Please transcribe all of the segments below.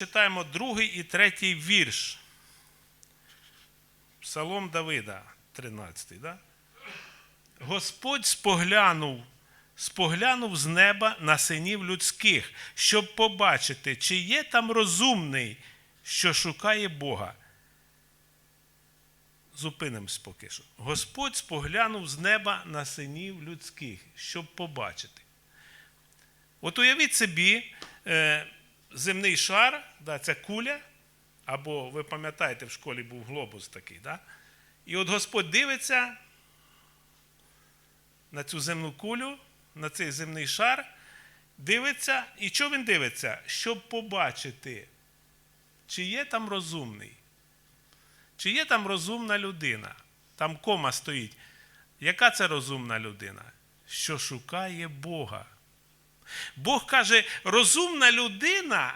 Читаємо другий і третій вірш. Псалом Давида, 13. Да? Господь споглянув, споглянув з неба на синів людських, щоб побачити, чи є там розумний, що шукає Бога. Зупинимось поки що. Господь споглянув з неба на синів людських, щоб побачити. От уявіть собі, е, земний шар, да, це куля, або ви пам'ятаєте, в школі був глобус такий. Да? І от Господь дивиться на цю земну кулю, на цей земний шар, дивиться, і що він дивиться? Щоб побачити, чи є там розумний, чи є там розумна людина. Там кома стоїть. Яка це розумна людина? Що шукає Бога. Бог каже, розумна людина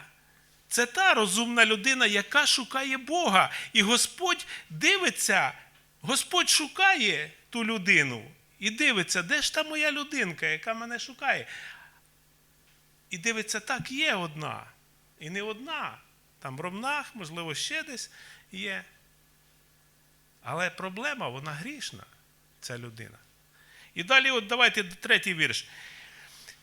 це та розумна людина, яка шукає Бога. І Господь дивиться, Господь шукає ту людину і дивиться, де ж та моя людинка, яка мене шукає. І дивиться, так, є одна. І не одна. Там Ромнах, можливо, ще десь є. Але проблема, вона грішна, ця людина. І далі, от давайте третій вірш.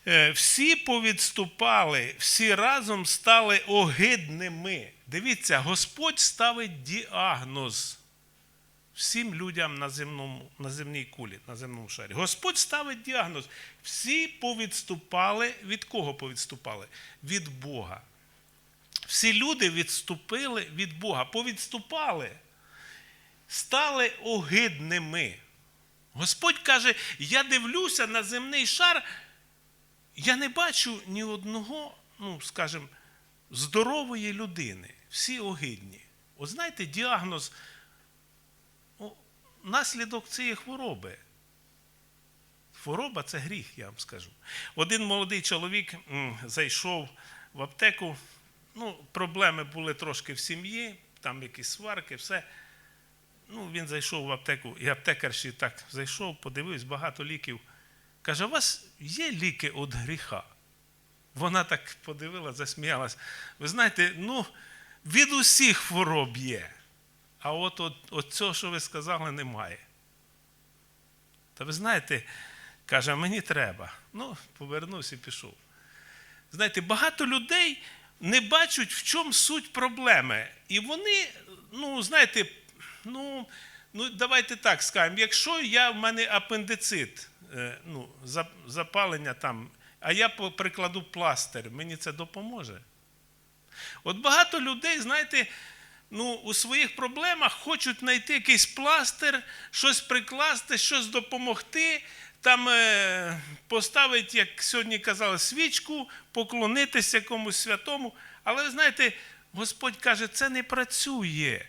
Е, Всі повідступали, всі разом стали огидними. Дивіться, Господь ставить діагноз всім людям на, земному, на земній кулі, на земному шарі. Господь ставить діагноз. Всі повідступали. Від кого повідступали? Від Бога. Всі люди відступили від Бога, повідступали, стали огидними. Господь каже: я дивлюся на земний шар. Я не бачу ні одного, ну, скажімо, здорової людини. Всі огидні. От знаєте, діагноз, о, наслідок цієї хвороби. Хвороба це гріх, я вам скажу. Один молодий чоловік зайшов в аптеку. Ну, проблеми були трошки в сім'ї, там якісь сварки, все. Ну, він зайшов в аптеку, і аптекарші так зайшов, подивився, багато ліків. Каже, у вас є ліки від гріха? Вона так подивила, засміялась. Ви знаєте, ну, від усіх хвороб є. А от, от, от цього, що ви сказали, немає. Та ви знаєте, каже, мені треба. Ну, повернувся і пішов. Знаєте, багато людей не бачать, в чому суть проблеми. І вони, ну, знаєте, ну, ну давайте так скажемо, якщо я в мене апендицит, ну, запалення там, а я прикладу пластир, мені це допоможе. От багато людей, знаєте, ну, у своїх проблемах хочуть знайти якийсь пластир, щось прикласти, щось допомогти, там е, поставити, як сьогодні казали, свічку, поклонитися якомусь святому. Але ви знаєте, Господь каже, це не працює.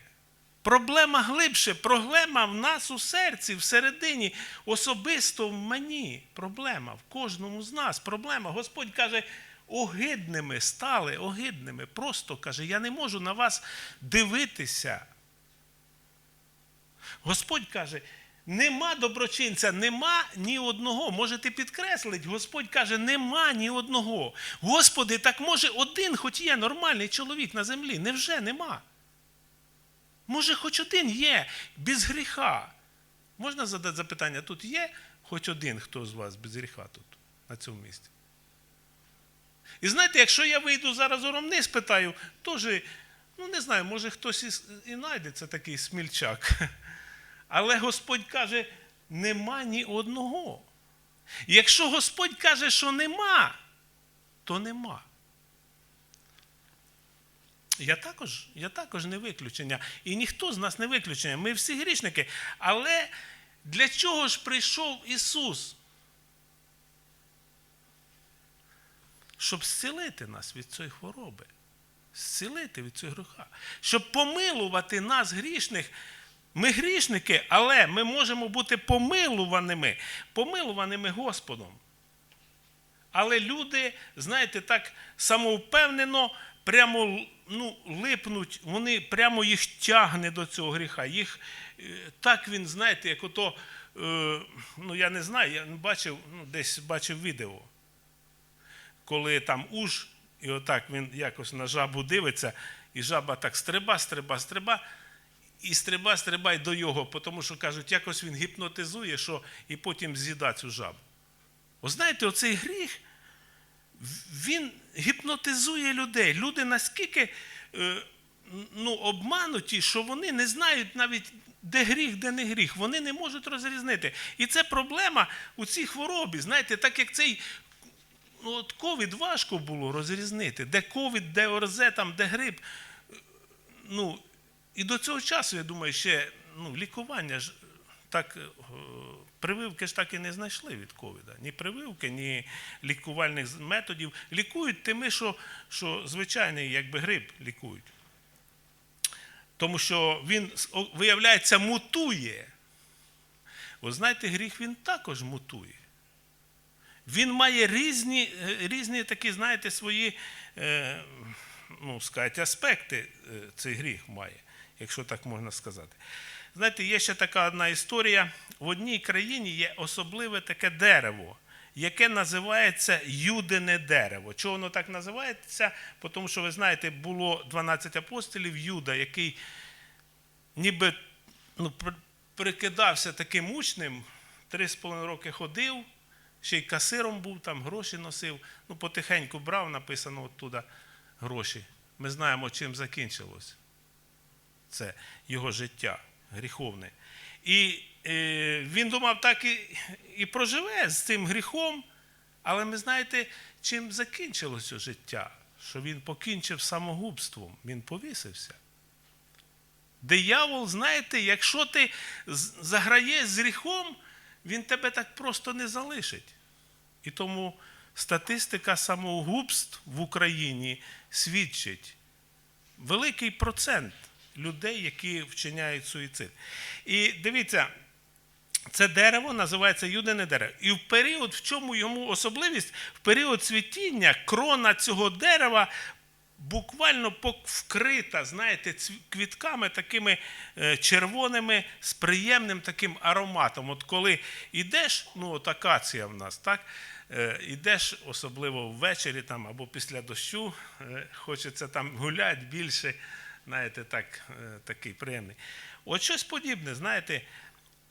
Проблема глибше, проблема в нас у серці, всередині, особисто в мені. Проблема в кожному з нас. Проблема. Господь каже, огидними стали, огидними. Просто каже, я не можу на вас дивитися. Господь каже, нема доброчинця, нема ні одного. Можете підкреслити, Господь каже, нема ні одного. Господи, так може один, хоч є нормальний чоловік на землі. Невже нема? Може, хоч один є без гріха. Можна задати запитання, тут є хоч один, хто з вас без гріха тут, на цьому місці? І знаєте, якщо я вийду зараз у ромни, спитаю, теж, ну не знаю, може хтось і, знайдеться такий смільчак. Але Господь каже, нема ні одного. Якщо Господь каже, що нема, то нема. Я також, я також не виключення. І ніхто з нас не виключення. Ми всі грішники. Але для чого ж прийшов Ісус? Щоб зцілити нас від цієї хвороби, зцілити від цього гріха, щоб помилувати нас, грішних. Ми грішники, але ми можемо бути помилуваними, помилуваними Господом. Але люди, знаєте, так самовпевнено прямо ну, липнуть, вони прямо їх тягне до цього гріха. Їх е, так він, знаєте, як ото, е, ну я не знаю, я бачив, ну, десь бачив відео, коли там уж І отак він якось на жабу дивиться, і жаба так стриба, стриба, стриба, і стриба, стриба й до його, тому що кажуть, якось він гіпнотизує, що і потім з'їда цю жабу. Ви знаєте, оцей гріх, він гіпнотизує людей. Люди наскільки е, ну, обмануті, що вони не знають навіть, де гріх, де не гріх. Вони не можуть розрізнити. І це проблема у цій хворобі. Знаєте, так як цей ну, от ковід важко було розрізнити, де ковід, де ОРЗ, там, де грип. Ну, і до цього часу, я думаю, ще ну, лікування ж так. Прививки ж так і не знайшли від ковіда. Ні прививки, ні лікувальних методів. Лікують тими, що, що звичайний якби грип лікують. Тому що він, виявляється, мутує. Ви знаєте, гріх він також мутує. Він має різні, е, різні такі, знаєте, свої е, ну, сказати, аспекти е, цей гріх має, якщо так можна сказати. Знаєте, є ще така одна історія. В одній країні є особливе таке дерево, яке називається юдине дерево. Чого воно так називається? Тому що, ви знаєте, було 12 апостолів Юда, який ніби ну, прикидався таким учнем, три з половиною роки ходив, ще й касиром був, там гроші носив. Ну, потихеньку брав, написано оттуда гроші. Ми знаємо, чим закінчилось це його життя гріховне. І е, він думав, так і, і проживе з цим гріхом, але ми знаєте, чим закінчилося життя? Що він покінчив самогубством, він повісився. Диявол, знаєте, якщо ти заграєш з гріхом, він тебе так просто не залишить. І тому статистика самогубств в Україні свідчить великий процент людей, які вчиняють суїцид. І дивіться, це дерево називається юдине дерево. І в період, в чому йому особливість, в період цвітіння крона цього дерева буквально вкрита, знаєте, квітками такими е, червоними з приємним таким ароматом. От коли йдеш, ну от акація в нас, так? Е, Ідеш, особливо ввечері там, або після дощу, е, хочеться там гуляти більше, знаєте, так, е, такий приємний. От щось подібне, знаєте,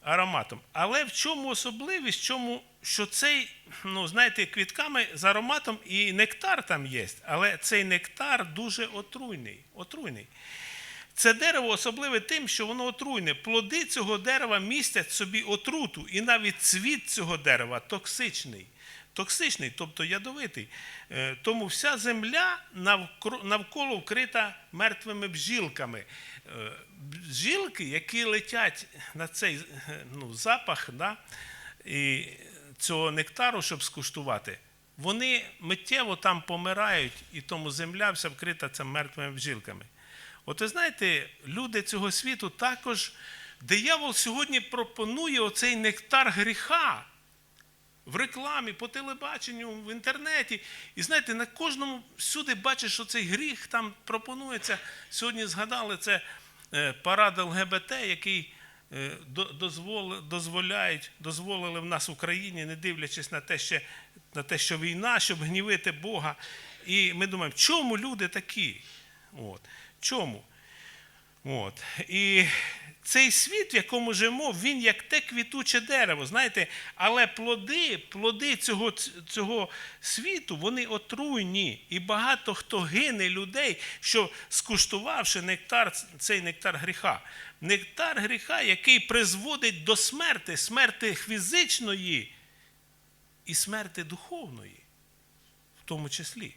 ароматом. Але в чому особливість? Чому, що цей, ну, знаєте, квітками з ароматом і нектар там є, але цей нектар дуже отруйний. отруйний. Це дерево особливе тим, що воно отруйне. Плоди цього дерева містять собі отруту, і навіть цвіт цього дерева токсичний. Токсичний, тобто ядовитий. Е, Тому вся земля навколо вкрита мертвими бжілками. Е, Бжілки, які летять на цей е, ну, запах да, і цього нектару, щоб скуштувати, вони миттєво там помирають, і тому земля вся вкрита цими мертвими бжілками. От ви знаєте, люди цього світу також, диявол сьогодні пропонує оцей нектар гріха в рекламі, по телебаченню, в інтернеті. І знаєте, на кожному всюди бачиш, що цей гріх там пропонується. Сьогодні згадали це е, парад ЛГБТ, який е, дозволяють, дозволили в нас в Україні, не дивлячись на те, що, на те, що війна, щоб гнівити Бога. І ми думаємо, чому люди такі? От. Чому? От. І цей світ, в якому живемо, він як те квітуче дерево, знаєте, але плоди, плоди цього, цього світу, вони отруйні. І багато хто гине людей, що скуштувавши нектар, цей нектар гріха. Нектар гріха, який призводить до смерти, смерти фізичної і смерти духовної, в тому числі.